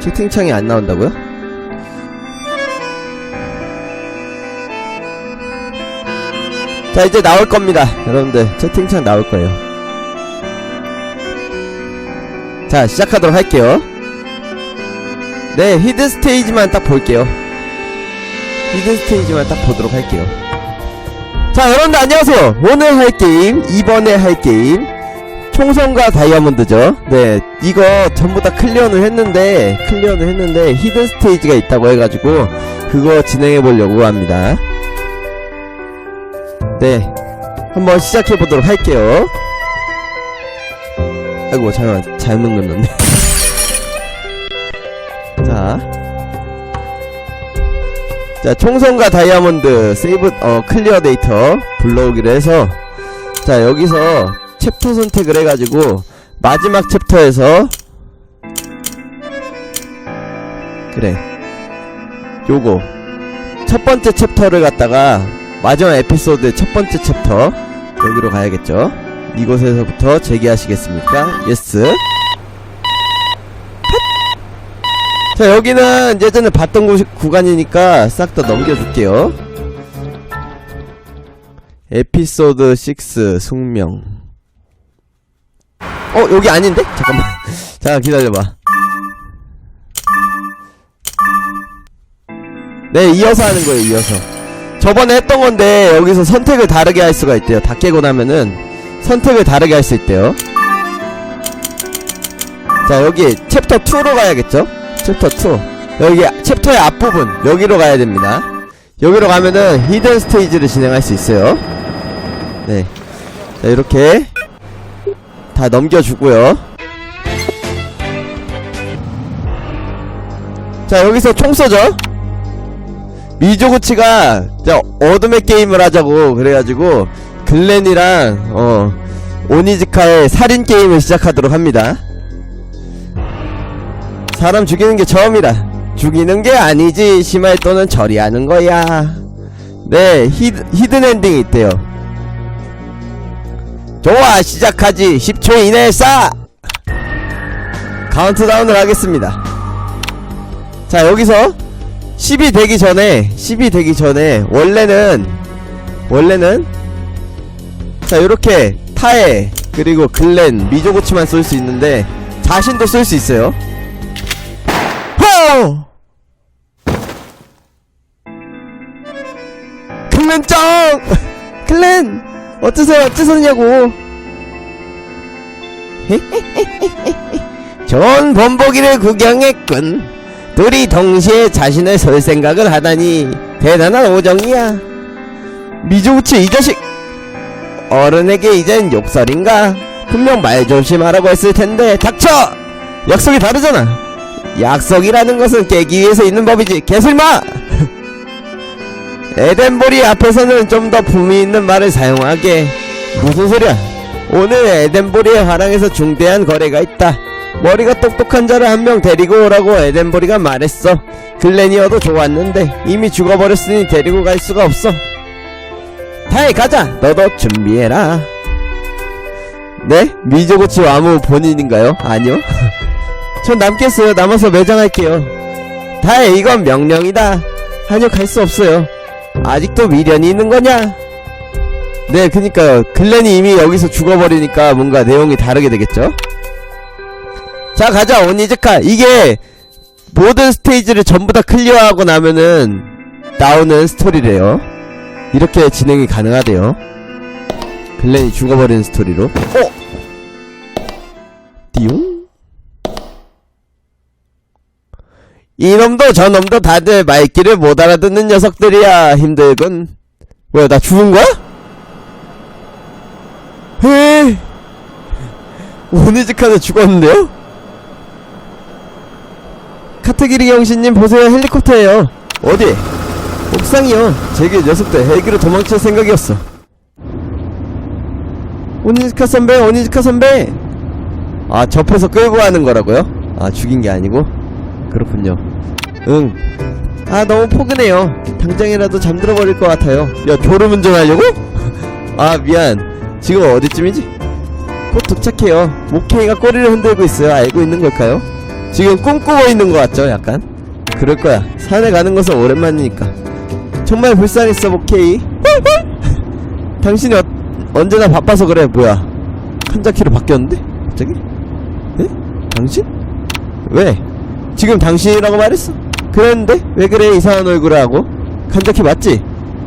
채팅창이 안 나온다고요? 자 이제 나올 겁니다. 여러분들 채팅창 나올 거예요. 자 시작하도록 할게요. 네 히든 스테이지만 딱 볼게요. 히든 스테이지만 딱 보도록 할게요. 자 여러분들 안녕하세요. 오늘 할 게임 이번에 할 게임 총성과 다이아몬드죠. 네 이거 전부 다 클리어는 했는데 클리어는 했는데 히든 스테이지가 있다고 해가지고 그거 진행해 보려고 합니다. 네 한번 시작해 보도록 할게요. 아이고 잠깐만 잘못 눌렀네. 자. 자, 총성과 다이아몬드 세이브 어 클리어 데이터 불러오기로 해서 자, 여기서 챕터 선택을 해 가지고 마지막 챕터에서 그래. 요거 첫 번째 챕터를 갖다가 마지막 에피소드의 첫 번째 챕터 여기로 가야겠죠. 이곳에서부터 재기하시겠습니까? 예스. 자 여기는 예전에 봤던 곳, 구간이니까 싹 다 넘겨줄게요 에피소드 6 숙명 어 여기 아닌데? 잠깐만. 잠깐 기다려봐. 네 이어서 하는 거예요 이어서. 저번에 했던 건데 여기서 선택을 다르게 할 수가 있대요. 다 깨고 나면은 선택을 다르게 할 수 있대요. 자 여기 챕터 2로 가야겠죠? 챕터 2 여기 챕터의 앞부분 여기로 가야 됩니다. 여기로 가면은 히든 스테이지를 진행할 수 있어요. 네. 자, 이렇게 다 넘겨주고요. 자 여기서 총 쏘죠? 미조구치가 자 어둠의 게임을 하자고 그래가지고 글렌이랑 어 오니즈카의 살인 게임을 시작하도록 합니다. 사람 죽이는 게 처음이라 죽이는 게 아니지 심할 또는 처리하는 거야. 네 히드, 히든 엔딩이 있대요 좋아 시작하지 10초 이내에 쏴 카운트다운을 하겠습니다 자 여기서 10이 되기 전에 10이 되기 전에 원래는 원래는 자 요렇게 타에 그리고 글렌 미조고치만 쏠 수 있는데 자신도 쏠 수 있어요 호! 클랜 짱! 클랜! 어쩌세요, 어쩌셨냐고! 좋은 본보기를 구경했군. 둘이 동시에 자신을 설 생각을 하다니 대단한 오정이야. 미조우치 이 자식! 어른에게 이젠 욕설인가? 분명 말 조심하라고 했을 텐데 닥쳐! 약속이 다르잖아. 약속이라는 것은 깨기 위해서 있는 법이지 개술마! 에덴보리 앞에서는 좀 더 품위 있는 말을 사용하게 무슨 소리야 오늘 에덴보리의 화랑에서 중대한 거래가 있다 머리가 똑똑한 자를 한 명 데리고 오라고 에덴보리가 말했어 글렌이어도 좋았는데 이미 죽어버렸으니 데리고 갈 수가 없어 다이 가자 너도 준비해라 네? 미조고치 와무 본인인가요? 아니요 전 남겠어요. 남아서 매장할게요. 다해 이건 명령이다. 갈수 없어요. 아직도 미련이 있는 거냐? 네, 그니까요. 글렌이 이미 여기서 죽어버리니까 뭔가 내용이 다르게 되겠죠? 자, 가자, 오니즈카. 이게 모든 스테이지를 전부 다 클리어하고 나면은 나오는 스토리래요. 이렇게 진행이 가능하대요. 글렌이 죽어버리는 스토리로. 어? 이놈도 저놈도 다들 말귀를 못 알아듣는 녀석들이야 힘들군 뭐야 나 죽은 거야? 에 오니즈카는 죽었는데요? 카트기리 경신님 보세요 헬리콥터예요 어디? 옥상이요 제게 녀석들 헬기로 도망칠 생각이었어 오니즈카 선배 오니즈카 선배 아 접해서 끌고 가는 거라고요? 아 죽인 게 아니고? 그렇군요. 응. 아, 너무 포근해요. 당장이라도 잠들어 버릴 것 같아요. 야, 졸음 운전하려고? 아, 미안. 지금 어디쯤이지? 곧 도착해요. 모케이가 꼬리를 흔들고 있어요. 알고 있는 걸까요? 지금 꿈꾸고 있는 것 같죠 약간 그럴 거야 산에 가는 것은 오랜만이니까 정말 불쌍했어 오케이 당신이 어, 언제나 바빠서 그래 뭐야 칸자키로 바뀌었는데 갑자기 에? 당신? 왜? 지금 당신이라고 말했어 그랬는데 왜 그래 이상한 얼굴을 하고 칸자키 맞지?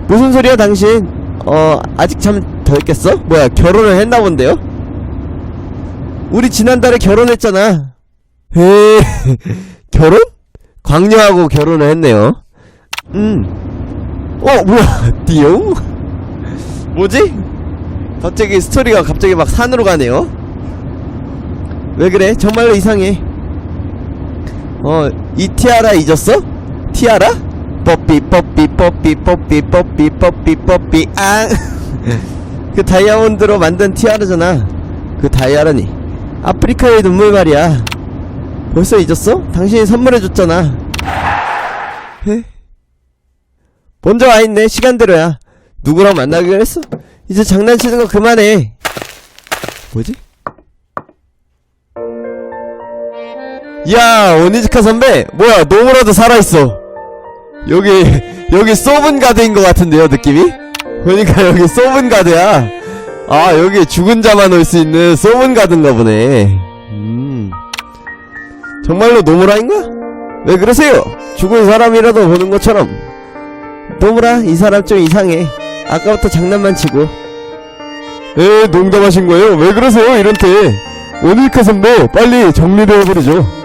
무슨 소리야 당신 어 아직 잠더 있겠어? 뭐야 결혼을 했나 본데요? 우리 지난달에 결혼했잖아 에 결혼? 광녀하고 결혼을 했네요 음어 뭐야 띠용? 뭐지? 갑자기 스토리가 갑자기 막 산으로 가네요 왜 그래? 정말로 이상해 어, 이 티아라 잊었어? 티아라? 뽀삐 뽀삐 뽀삐 뽀삐 뽀삐 뽀삐 뽀삐 앙 그 다이아몬드로 만든 티아라잖아 그 다이아라니 아프리카의 눈물 말이야 벌써 잊었어? 당신이 선물해줬잖아 에? 먼저 와있네 시간대로야 누구랑 만나기로 했어? 이제 장난치는 거 그만해 뭐지? 야 오니즈카 선배 뭐야 노무라도 살아있어. 여기 여기 소븐 가드인 것 같은데요 느낌이? 보니까 여기 소븐 가드야. 아 여기 죽은 자만 올 수 있는 소븐 가드인가 보네. 음. 정말로 노무라인가? 왜 그러세요? 죽은 사람이라도 보는 것처럼. 노무라 이 사람 좀 이상해. 아까부터 장난만 치고. 에 농담하신 거예요? 왜 그러세요? 이런 때. 오니카 선배 빨리 정리를 해버리죠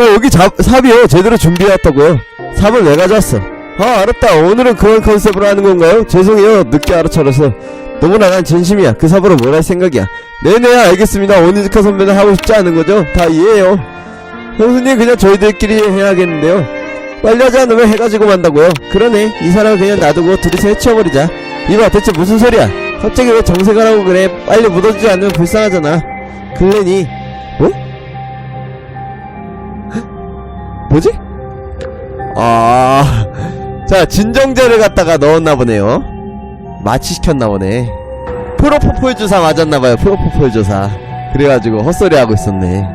자 여기 잡, 삽이요. 제대로 준비해왔다고요. 삽을 왜 가져왔어. 아 알았다. 오늘은 그런 컨셉으로 하는 건가요? 죄송해요. 늦게 알아차려서. 너무나 난 진심이야. 그 삽으로 뭘 할 생각이야. 네네 알겠습니다. 오니즈카 선배는 하고 싶지 않은 거죠? 다 이해해요. 형수님 그냥 저희들끼리 해야겠는데요. 빨리 하지 않으면 해가 지고 만다고요. 그러네. 이 사람을 그냥 놔두고 둘이서 해치워버리자. 이봐 대체 무슨 소리야? 갑자기 왜 정색을 하고 그래? 빨리 묻어주지 않으면 불쌍하잖아. 글렌이 뭐지? 아, 자, 진정제를 갖다가 넣었나 보네요. 마취시켰나 보네. 프로포폴 주사 맞았나봐요, 프로포폴 주사. 그래가지고 헛소리 하고 있었네.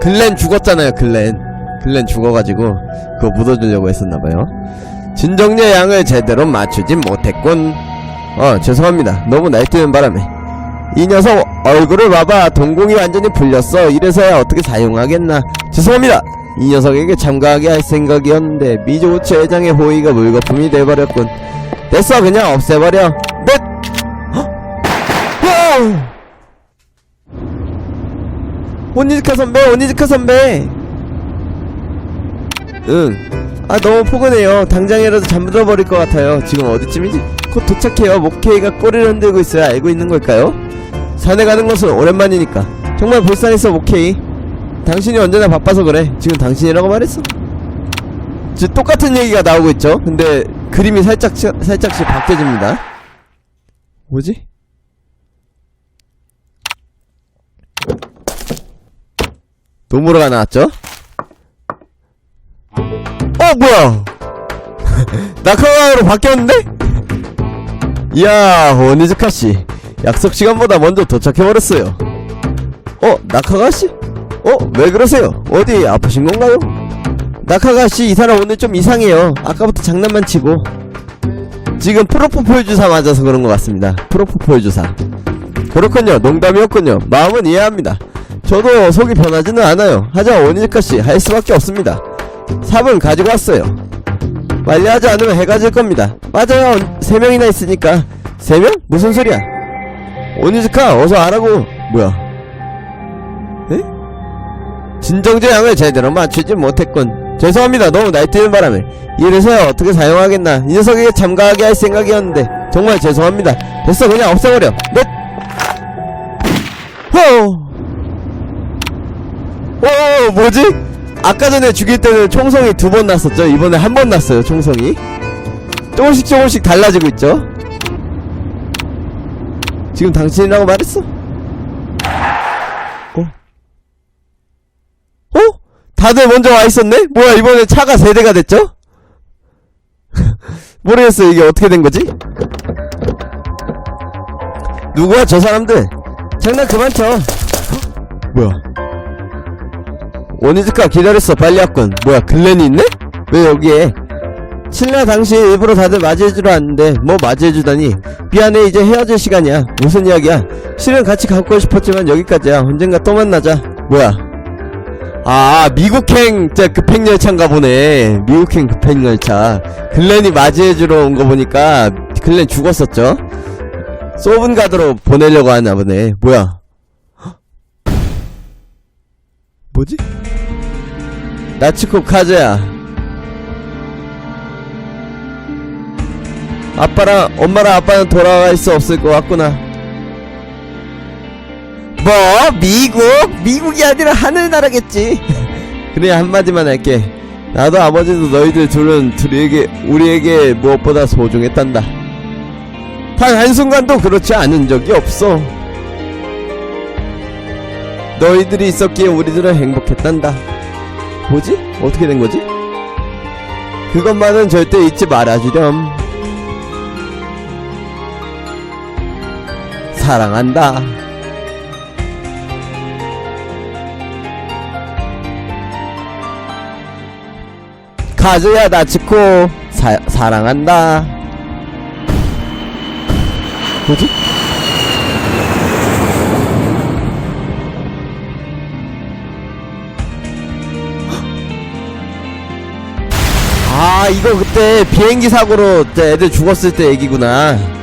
글렌 죽었잖아요, 글렌. 글렌 죽어가지고, 그거 묻어주려고 했었나봐요. 진정제 양을 제대로 맞추진 못했군. 어, 죄송합니다. 너무 날뛰는 바람에. 이 녀석 얼굴을 봐봐. 동공이 완전히 풀렸어. 이래서야 어떻게 사용하겠나. 죄송합니다. 이 녀석에게 참가하게 할 생각이었는데 미조우치 회장의 호의가 물거품이 돼버렸군. 됐어 그냥 없애버려. 넷! 오니즈카 선배 오니즈카 선배! 응아 너무 포근해요. 당장이라도 잠들어 버릴 것 같아요. 지금 어디쯤이지 곧 도착해요. 모케이가 꼬리를 흔들고 있어야 알고 있는 걸까요? 산에 가는 것은 오랜만이니까. 정말 불쌍했어 오케이. 당신이 언제나 바빠서 그래. 지금 당신이라고 말했어. 지금 똑같은 얘기가 나오고 있죠? 근데 그림이 살짝 살짝씩 바뀌어집니다. 뭐지? 노무라가 나왔죠? 어 뭐야? 나카가로 바뀌었는데? 이야 오니즈카씨 약속 시간보다 먼저 도착해버렸어요. 어, 나카가씨? 어, 왜 그러세요? 어디 아프신 건가요? 나카가씨, 이 사람 오늘 좀 이상해요. 아까부터 장난만 치고. 지금 프로포폴 주사 맞아서 그런 것 같습니다. 프로포폴 주사. 그렇군요. 농담이었군요. 마음은 이해합니다. 저도 속이 변하지는 않아요. 하지만 오니즈카씨, 할 수밖에 없습니다. 삽은 가지고 왔어요. 빨리 하지 않으면 해가 질 겁니다. 맞아요. 세 명이나 있으니까. 세 명? 무슨 소리야? 오니즈카 어서 하라고. 뭐야? 에? 진정제 양을 제대로 맞추지 못했군. 죄송합니다. 너무 날뛰는 바람에. 이래서야 어떻게 사용하겠나. 이 녀석에게 참가하게 할 생각이었는데. 정말 죄송합니다. 됐어 그냥 없애버려. 넷! 호! 오 뭐지? 아까 전에 죽일 때는 총성이 두 번 났었죠? 이번에 한 번 났어요 총성이. 조금씩 조금씩 달라지고 있죠 지금 당신이라고 말했어? 어? 어? 다들 먼저 와 있었네? 뭐야 이번에 차가 세대가 됐죠? 모르겠어 이게 어떻게 된 거지? 누구야 저 사람들? 장난 그만 쳐. 뭐야 오니즈카 기다렸어 빨리 왔군 뭐야 글렌이 있네? 왜 여기에 신라 당시 일부러 다들 맞이해주러 왔는데 뭐 맞이해주다니. 미안해 이제 헤어질 시간이야. 무슨 이야기야? 실은 같이 갖고 싶었지만 여기까지야. 언젠가 또 만나자. 뭐야? 아 미국행 저 급행열차인가 보네. 미국행 급행열차. 글렌이 맞이해주러 온 거 보니까 글렌 죽었었죠? 소븐가드로 보내려고 하나 보네. 뭐야? 헉? 뭐지? 나츠코 카즈야 아빠랑 엄마랑 아빠는 돌아갈 수 없을 것 같구나. 뭐? 미국? 미국이 아니라 하늘나라겠지. 그래 한마디만 할게. 나도 아버지도 너희들 둘은 둘에게 우리에게 무엇보다 소중했단다. 단 한순간도 그렇지 않은 적이 없어. 너희들이 있었기에 우리들은 행복했단다. 뭐지? 어떻게 된 거지? 그것만은 절대 잊지 말아주렴 사랑한다. 카즈야 나츠코 사, 사랑한다. 뭐지? 아 이거 그때 비행기 사고로 때 애들 죽었을 때 얘기구나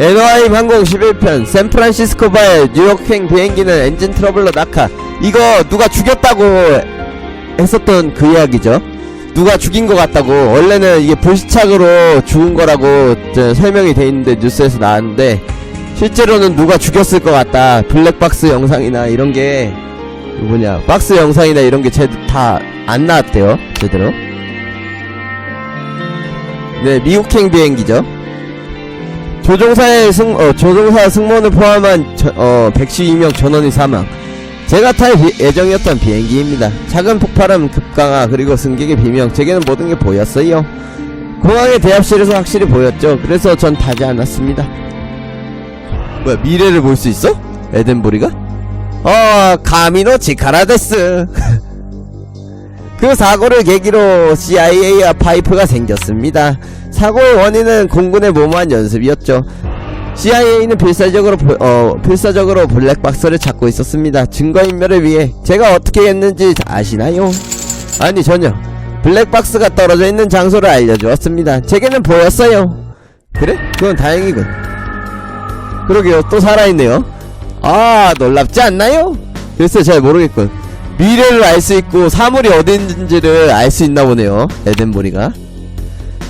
NY 항공 11편 샌프란시스코바의 뉴욕행 비행기는 엔진 트러블로 낙하. 이거 누가 죽였다고 했었던 그 이야기죠. 누가 죽인 것 같다고. 원래는 이게 불시착으로 죽은 거라고 저 설명이 돼 있는데 뉴스에서 나왔는데 실제로는 누가 죽였을 것 같다. 블랙박스 영상이나 이런 게 뭐냐 박스 영상이나 이런 게다안 나왔대요 제대로. 네 미국행 비행기죠 조종사의 승, 어, 조종사 승무원을 포함한 저, 어, 112명 전원이 사망 제가 탈 비- 예정이었던 비행기입니다. 작은 폭발음 급강하 그리고 승객의 비명 제게는 모든 게 보였어요. 공항의 대합실에서 확실히 보였죠. 그래서 전 타지 않았습니다. 뭐야 미래를 볼 수 있어? 에덴보리가? 어 가미노 치카라데스 그 사고를 계기로 CIA와 파이프가 생겼습니다. 사고의 원인은 공군의 무모한 연습이었죠. CIA는 필사적으로 보- 어 필사적으로 블랙박스를 찾고 있었습니다. 증거인멸을 위해 제가 어떻게 했는지 아시나요? 아니 전혀. 블랙박스가 떨어져 있는 장소를 알려주었습니다. 제게는 보였어요. 그래? 그건 다행이군. 그러게요. 또 살아있네요. 아 놀랍지 않나요? 글쎄 잘 모르겠군. 미래를 알 수 있고 사물이 어디 있는지를 알 수 있나 보네요. 에덴보리가.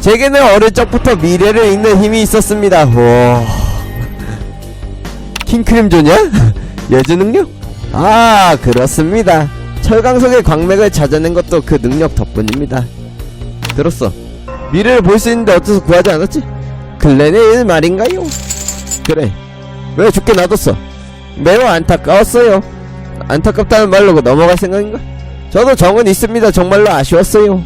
제게는 어릴 적부터 미래를 읽는 힘이 있었습니다. 오. 킹크림존이야? 예주 능력? 아 그렇습니다. 철강석의 광맥을 찾아낸 것도 그 능력 덕분입니다. 들었어. 미래를 볼 수 있는데 어째서 구하지 않았지? 글렌의 일 말인가요? 그래. 왜 죽게 놔뒀어? 매우 안타까웠어요. 안타깝다는 말로 넘어갈 생각인가? 저도 정은 있습니다. 정말로 아쉬웠어요.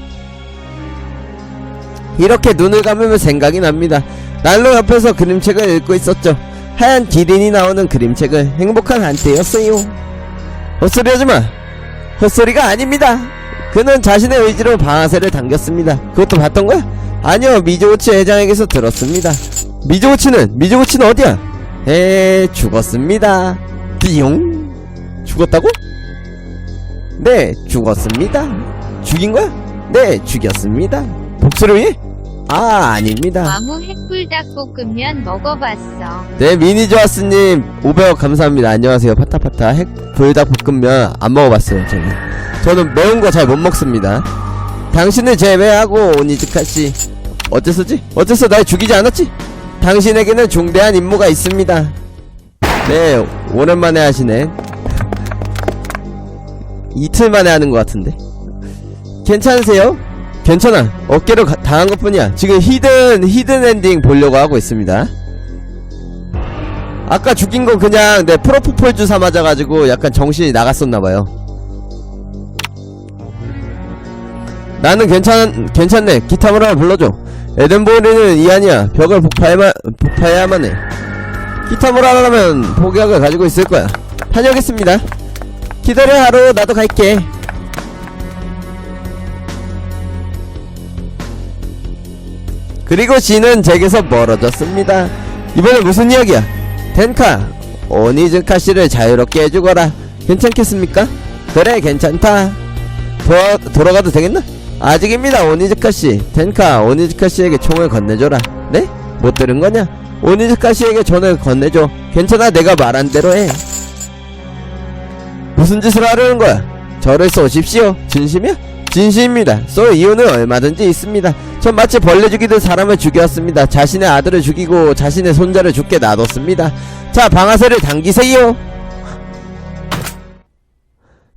이렇게 눈을 감으면 생각이 납니다. 난로 옆에서 그림책을 읽고 있었죠. 하얀 기린이 나오는 그림책을 행복한 한때였어요. 헛소리 하지 마. 헛소리가 아닙니다. 그는 자신의 의지로 방아쇠를 당겼습니다. 그것도 봤던 거야? 아니요, 미조우치 회장에게서 들었습니다. 미조우치는 미조우치는 어디야? 에 죽었습니다. 띠용 죽었다고? 네, 죽었습니다. 죽인 거야? 네, 죽였습니다. 복수를 위해? 아, 아닙니다. 아무 핵불닭볶음면 먹어봤어. 네, 미니조아스님 500원 감사합니다. 안녕하세요. 파타파타 핵 불닭볶음면 안 먹어봤어요. 저는 저는 매운 거 잘 못 먹습니다. 당신을 제외하고 오니즈카 씨 어째서지? 어째서 날 죽이지 않았지? 당신에게는 중대한 임무가 있습니다. 네, 오랜만에 하시네. 이틀 만에 하는 것 같은데. 괜찮으세요? 괜찮아. 어깨로 가- 당한 것 뿐이야. 지금 히든, 히든 엔딩 보려고 하고 있습니다. 아까 죽인 건 그냥 내 프로포폴 주사 맞아가지고 약간 정신이 나갔었나봐요. 나는 괜찮, 괜찮네. 기타를 하나 불러줘. 에덴보리는 이안이야. 벽을 폭파해만, 폭파해야만 해. 기타를 하려면 폭약을 가지고 있을 거야. 다녀오겠습니다. 기다려 하루. 나도 갈게. 그리고 진은 제게서 멀어졌습니다. 이번에 무슨 이야기야? 텐카 오니즈카 씨를 자유롭게 해주거라. 괜찮겠습니까? 그래 괜찮다. 돌아, 돌아가도 되겠나? 아직입니다 오니즈카 씨. 텐카 오니즈카 씨에게 총을 건네줘라. 네? 못 들은 거냐? 오니즈카 씨에게 전을 건네줘. 괜찮아 내가 말한 대로 해 무슨 짓을 하려는 거야? 저를 쏘십시오 진심이야? 진심입니다 쏠 이유는 얼마든지 있습니다 전 마치 벌레 죽이듯 사람을 죽였습니다 자신의 아들을 죽이고 자신의 손자를 죽게 놔뒀습니다 자 방아쇠를 당기세요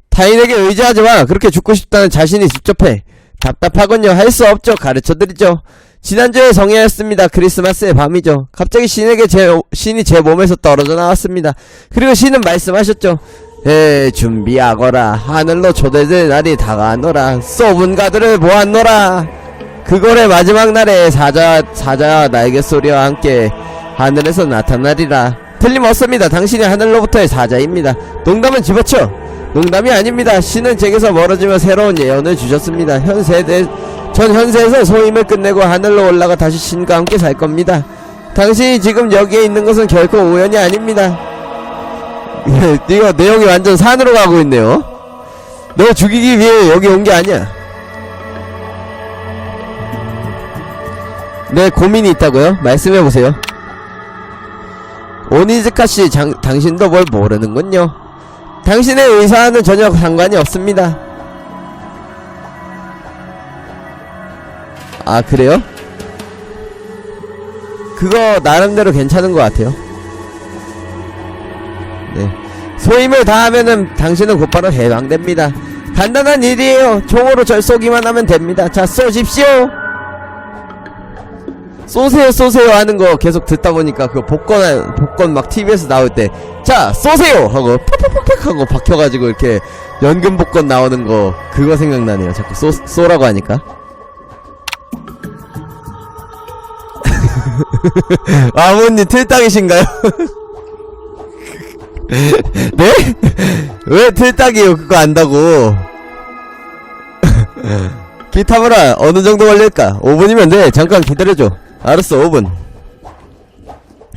타인에게 의지하지 마. 그렇게 죽고 싶다는 자신이 직접 해. 답답하군요. 할 수 없죠. 가르쳐드리죠. 지난주에 성회였습니다. 크리스마스의 밤이죠. 갑자기 신에게 제, 신이 제 몸에서 떨어져 나왔습니다. 그리고 신은 말씀하셨죠. 에, 준비하거라. 하늘로 초대될 날이 다가오노라. 쏘은 가들을 모았노라. 그걸의 마지막 날에 사자, 사자와 날개 소리와 함께 하늘에서 나타나리라. 틀림없습니다. 당신이 하늘로부터의 사자입니다. 농담은 집어쳐. 농담이 아닙니다. 신은 제게서 멀어지며 새로운 예언을 주셨습니다. 현 세대, 전 현세에서 소임을 끝내고 하늘로 올라가 다시 신과 함께 살 겁니다. 당신이 지금 여기에 있는 것은 결코 우연이 아닙니다. 이거 내용이 완전 산으로 가고 있네요. 너 죽이기 위해 여기 온 게 아니야. 네, 고민이 있다고요? 말씀해보세요. 오니즈카 씨, 장, 당신도 뭘 모르는군요. 당신의 의사와는 전혀 상관이 없습니다. 아, 그래요? 그거 나름대로 괜찮은 것 같아요. 네. 소임을 다하면은 당신은 곧바로 해방됩니다. 간단한 일이에요. 총으로 절 쏘기만 하면 됩니다. 자, 쏘십시오! 쏘세요, 쏘세요 하는 거 계속 듣다 보니까 그 복권, 복권 막 TV에서 나올 때, 자, 쏘세요! 하고, 팍팍팍팍 하고 박혀가지고 이렇게 연금 복권 나오는 거, 그거 생각나네요. 자꾸 쏘, 쏘라고 하니까. 아버님 틀딱이신가요? 네? 왜 틀딱이요? 그거 안다고. 기타브라 어느 정도 걸릴까? 5분이면 돼. 잠깐 기다려줘. 알았어, 5분.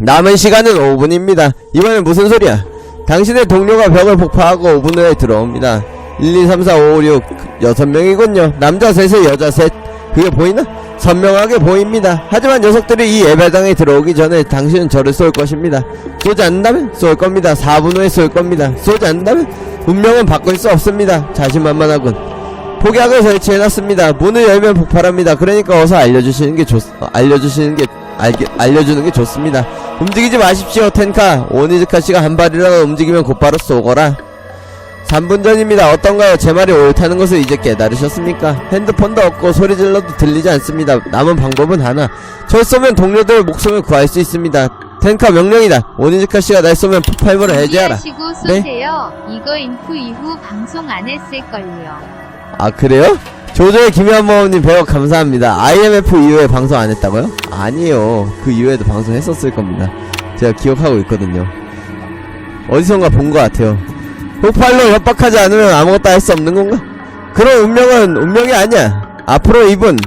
남은 시간은 5분입니다. 이번엔 무슨 소리야? 당신의 동료가 벽을 폭파하고 5분 후에 들어옵니다. 1, 2, 3, 4, 5, 6, 6명이군요. 남자 셋에 여자 셋. 그게 보이나? 선명하게 보입니다. 하지만 녀석들이 이 예배당에 들어오기 전에 당신은 저를 쏠 것입니다. 쏘지 않는다면 쏠 겁니다. 4분 후에 쏠 겁니다. 쏘지 않는다면 운명은 바꿀 수 없습니다. 자신만만하군. 폭약을 설치해놨습니다. 문을 열면 폭발합니다. 그러니까 어서 알려주시는 게 좋, 어, 알려주시는 게, 알게, 알려주는 게 좋습니다. 움직이지 마십시오, 텐카. 오니즈카 씨가 한 발이라도 움직이면 곧바로 쏘거라. 3분 전입니다. 어떤가요? 제 말이 옳다는 것을 이제 깨달으셨습니까? 핸드폰도 없고 소리 질러도 들리지 않습니다. 남은 방법은 하나. 절 쏘면 동료들 목숨을 구할 수 있습니다. 텐카 명령이다. 오니즈카 씨가 날 쏘면 폭발물을 해제하라. 네? 쏘세요. 이거 인프 이후 방송 안 했을걸요. 아 그래요? 조조의 김현모님 100억 감사합니다. IMF 이후에 방송 안 했다고요? 아니에요. 그 이후에도 방송했었을 겁니다. 제가 기억하고 있거든요. 어디선가 본 것 같아요. 폭발로 협박하지 않으면 아무것도 할 수 없는 건가? 그런 운명은 운명이 아니야. 앞으로 2분,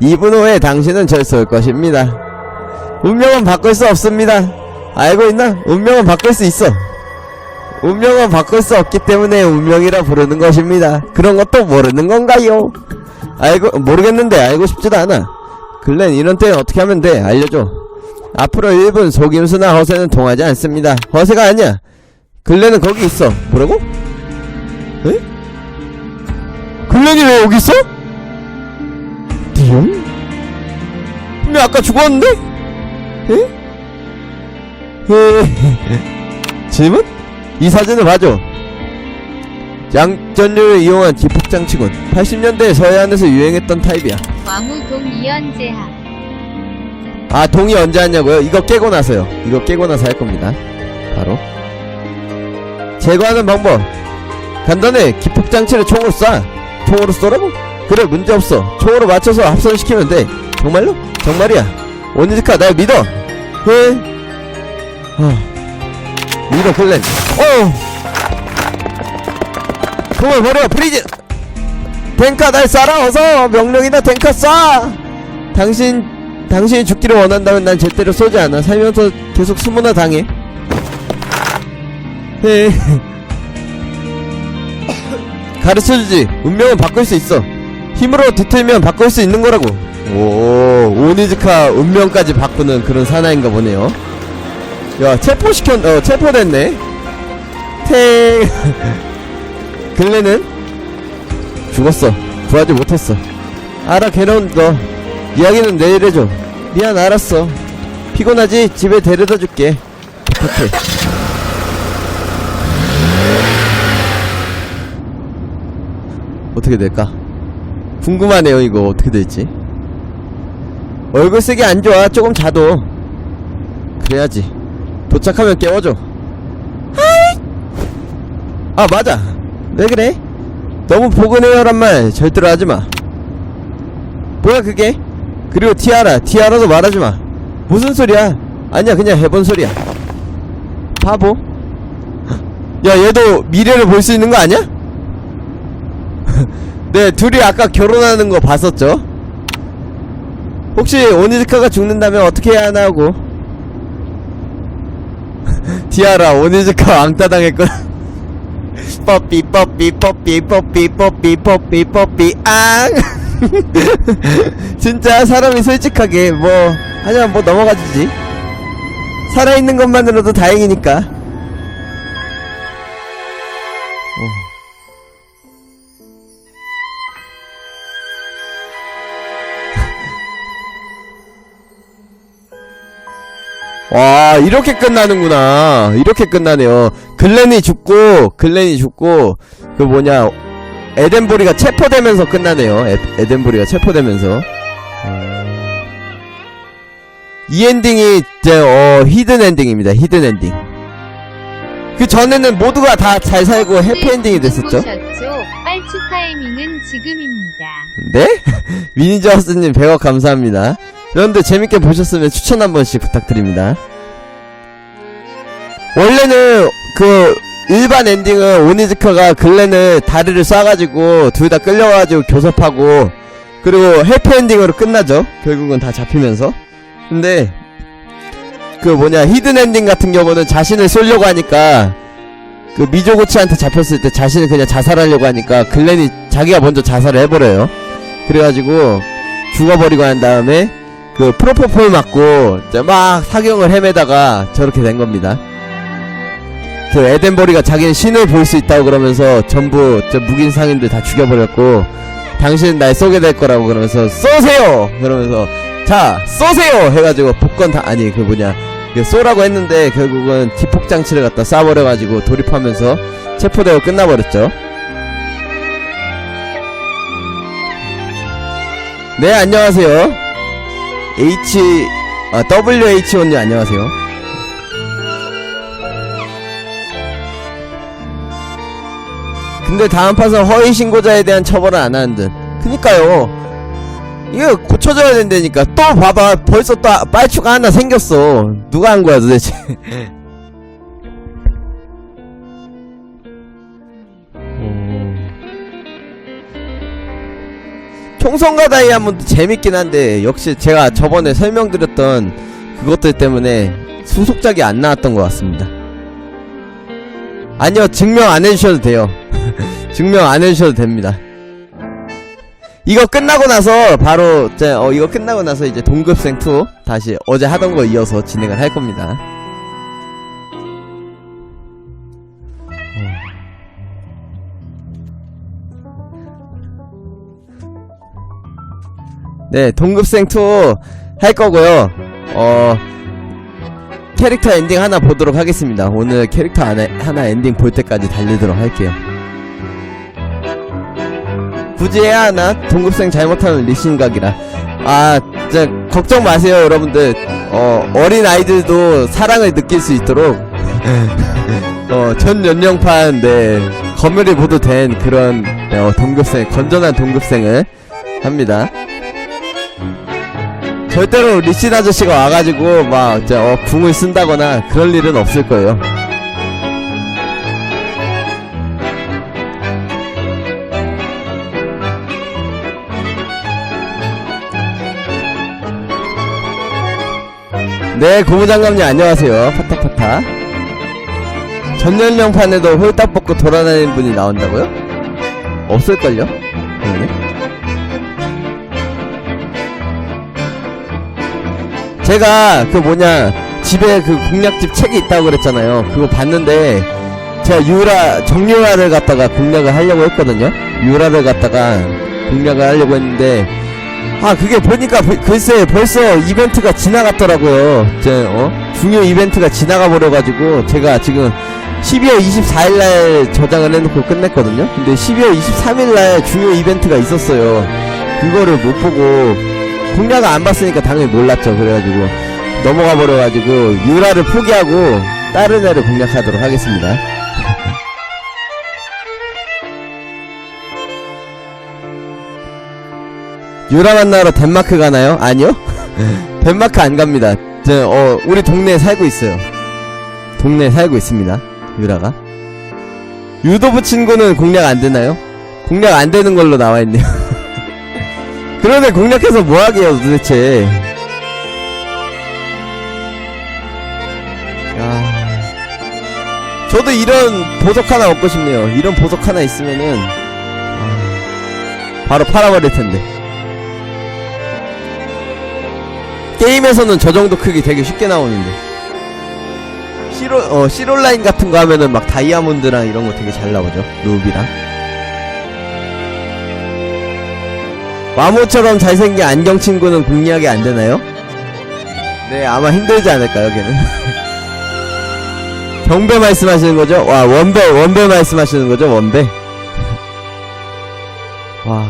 2분 후에 당신은 절쏠 것입니다. 운명은 바꿀 수 없습니다. 알고 있나? 운명은 바꿀 수 있어. 운명은 바꿀 수 없기 때문에 운명이라 부르는 것입니다. 그런 것도 모르는 건가요? 알고, 모르겠는데 알고 싶지도 않아. 글렌, 이런 때는 어떻게 하면 돼? 알려줘. 앞으로 1분 속임수나 허세는 통하지 않습니다. 허세가 아니야. 글렌은 거기 있어. 뭐라고? 에? 글렌이 왜 여기 있어? 띠용? 분명 아까 죽었는데? 에? 에? 질문? 이 사진을 봐줘. 양전류를 이용한 기폭장치군. 80년대 서해안에서 유행했던 타입이야. 왕우동 이연재학. 아, 동이 언제 하냐고요? 이거 깨고 나서요. 이거 깨고 나서 할 겁니다. 바로. 제거하는 방법. 간단해. 기폭장치를 총으로 쏴. 총으로 쏘라고? 그래, 문제없어. 총으로 맞춰서 합선시키면 돼. 정말로? 정말이야. 오니즈카, 날 믿어. 왜? 어. 믿어, 클렌. 어! 총을 버려 프리즈 탱커 날 쏴라 어서 명령이다 탱커 쏴 당신 당신이 죽기를 원한다면 난 제대로 쏘지 않아 살면서 계속 숨어나 당해 해 가르쳐주지. 운명은 바꿀 수 있어. 힘으로 뒤틀면 바꿀 수 있는 거라고. 오 오니즈카 운명까지 바꾸는 그런 사나인가 보네요. 야 체포시켰 어 체포됐네. 탱. 근래는 죽었어. 구하지 못했어. 알아 괴로운 너. 이야기는 내일 해줘. 미안 알았어. 피곤하지? 집에 데려다 줄게. 부탁해 어떻게 될까? 궁금하네요 이거 어떻게 될지. 얼굴 쓰기 안 좋아. 조금 자도. 그래야지. 도착하면 깨워줘. 아 맞아. 왜 그래? 너무 포근해요란 말 절대로 하지마. 뭐야 그게? 그리고 티아라. 티아라도 말하지마. 무슨 소리야? 아니야 그냥 해본 소리야. 바보? 야 얘도 미래를 볼 수 있는 거 아니야? 네 둘이 아까 결혼하는 거 봤었죠? 혹시 오니즈카가 죽는다면 어떻게 해야 하나 하고? 티아라 오니즈카 왕따 당했군 뽀삐 뽀삐 뽀삐 뽀삐 뽀삐 뽀삐 뽀삐 앙! 진짜 사람이 솔직하게 뭐 하지만 뭐 넘어가지지. 살아있는 것만으로도 다행이니까 와 이렇게 끝나는구나 이렇게 끝나네요 글렌이 죽고 글렌이 죽고 그 뭐냐 에덴보리가 체포되면서 끝나네요 에, 에덴보리가 체포되면서 어. 이 엔딩이 이제 어 히든 엔딩입니다 히든 엔딩 그 전에는 모두가 다 잘 살고 해피엔딩이 됐었죠? 빨치 타이밍은 지금입니다. 네? 미니저스님 100억 감사합니다. 여러분들 재밌게 보셨으면 추천 한 번씩 부탁드립니다. 원래는 그 일반 엔딩은 오니즈카가 글렌을 다리를 쏴가지고 둘 다 끌려가지고 교섭하고 그리고 해피엔딩으로 끝나죠. 결국은 다 잡히면서. 근데 그 뭐냐 히든 엔딩 같은 경우는 자신을 쏠려고 하니까 그 미조고치한테 잡혔을 때 자신은 그냥 자살하려고 하니까 글렌이 자기가 먼저 자살을 해버려요. 그래가지고 죽어버리고 한 다음에 그 프로포폴 맞고 막 사경을 헤매다가 저렇게 된 겁니다. 그 에덴버리가 자기는 신을 볼 수 있다고 그러면서 전부 저 묵인 상인들 다 죽여버렸고 당신은 날 쏘게 될 거라고 그러면서 쏘세요! 그러면서 자 쏘세요! 해가지고 복권 다 아니 그 뭐냐 그 쏘라고 했는데 결국은 기폭 장치를 갖다 쏴버려가지고 돌입하면서 체포되고 끝나버렸죠. 네 안녕하세요. H 아 WH1님 안녕하세요. 근데 다음 판은 허위 신고자에 대한 처벌은 안 하는 듯. 그니까요. 이거 고쳐져야 된다니까. 또 봐봐. 벌써 또 빨추가 하나 생겼어. 누가 한 거야 도대체. 총성가 다이아몬드 재밌긴 한데 역시 제가 저번에 설명드렸던 그것들 때문에 수속작이 안 나왔던 것 같습니다. 아니요 증명 안 해주셔도 돼요. 증명 안 해주셔도 됩니다. 이거 끝나고 나서 바로 이제 어 이거 끝나고 나서 이제 동급생 2 다시 어제 하던 거 이어서 진행을 할 겁니다. 네, 동급생 2할 거고요. 어 캐릭터 엔딩 하나 보도록 하겠습니다. 오늘 캐릭터 하나, 하나 엔딩 볼 때까지 달리도록 할게요. 굳이 해야 하나? 동급생 잘못하면 리신각이라. 아, 진짜 걱정 마세요, 여러분들. 어, 어린 아이들도 사랑을 느낄 수 있도록 어, 전 연령판 네 검열이 모두 된 그런 네, 어, 동급생 건전한 동급생을 합니다. 절대로 리신 아저씨가 와가지고 막 진짜 어, 궁을 쓴다거나 그럴 일은 없을 거예요. 네, 고무장갑님 안녕하세요. 파타파타. 전 연령판에도 홀딱 벗고 돌아다니는 분이 나온다고요? 없을걸요? 그러네. 제가 그 뭐냐 집에 그 공략집 책이 있다고 그랬잖아요. 그거 봤는데 제가 유라 정유라를 갖다가 공략을 하려고 했거든요. 유라를 갖다가 공략을 하려고 했는데 아 그게 보니까 부- 글쎄 벌써 이벤트가 지나갔더라고요. 제 어? 중요 이벤트가 지나가 버려가지고 제가 지금 12월 24일날 저장을 해놓고 끝냈거든요. 근데 12월 23일날 중요 이벤트가 있었어요. 그거를 못 보고 공략을 안 봤으니까 당연히 몰랐죠. 그래가지고 넘어가 버려가지고 유라를 포기하고 다른 애를 공략하도록 하겠습니다. 유라 만나러 덴마크 가나요? 아니요. 덴마크 안 갑니다. 저, 어, 우리 동네에 살고 있어요. 동네에 살고 있습니다. 유라가. 유도부 친구는 공략 안 되나요? 공략 안 되는 걸로 나와 있네요. 그런데 공략해서 뭐 하게요, 도대체. 야. 저도 이런 보석 하나 얻고 싶네요. 이런 보석 하나 있으면은, 아, 바로 팔아버릴 텐데. 게임에서는 저 정도 크기 되게 쉽게 나오는데. 시로, 어, 시롤라인 같은 거 하면은 막 다이아몬드랑 이런 거 되게 잘 나오죠. 루비랑. 마모처럼 잘생긴 안경 친구는 공략이 안 되나요? 네, 아마 힘들지 않을까요, 걔는? 경배 말씀하시는 거죠? 와, 원배, 원배 말씀하시는 거죠, 원배? 와.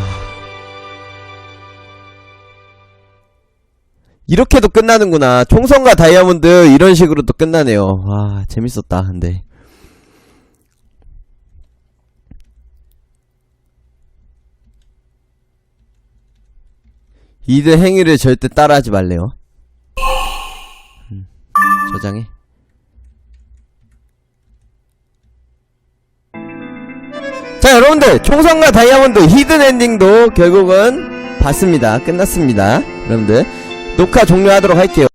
이렇게도 끝나는구나. 총선과 다이아몬드 이런 식으로 또 끝나네요. 와, 재밌었다, 근데. 이들 행위를 절대 따라하지 말래요. 음, 저장해. 자, 여러분들, 총선과 다이아몬드 히든 엔딩도 결국은 봤습니다. 끝났습니다. 여러분들, 녹화 종료하도록 할게요.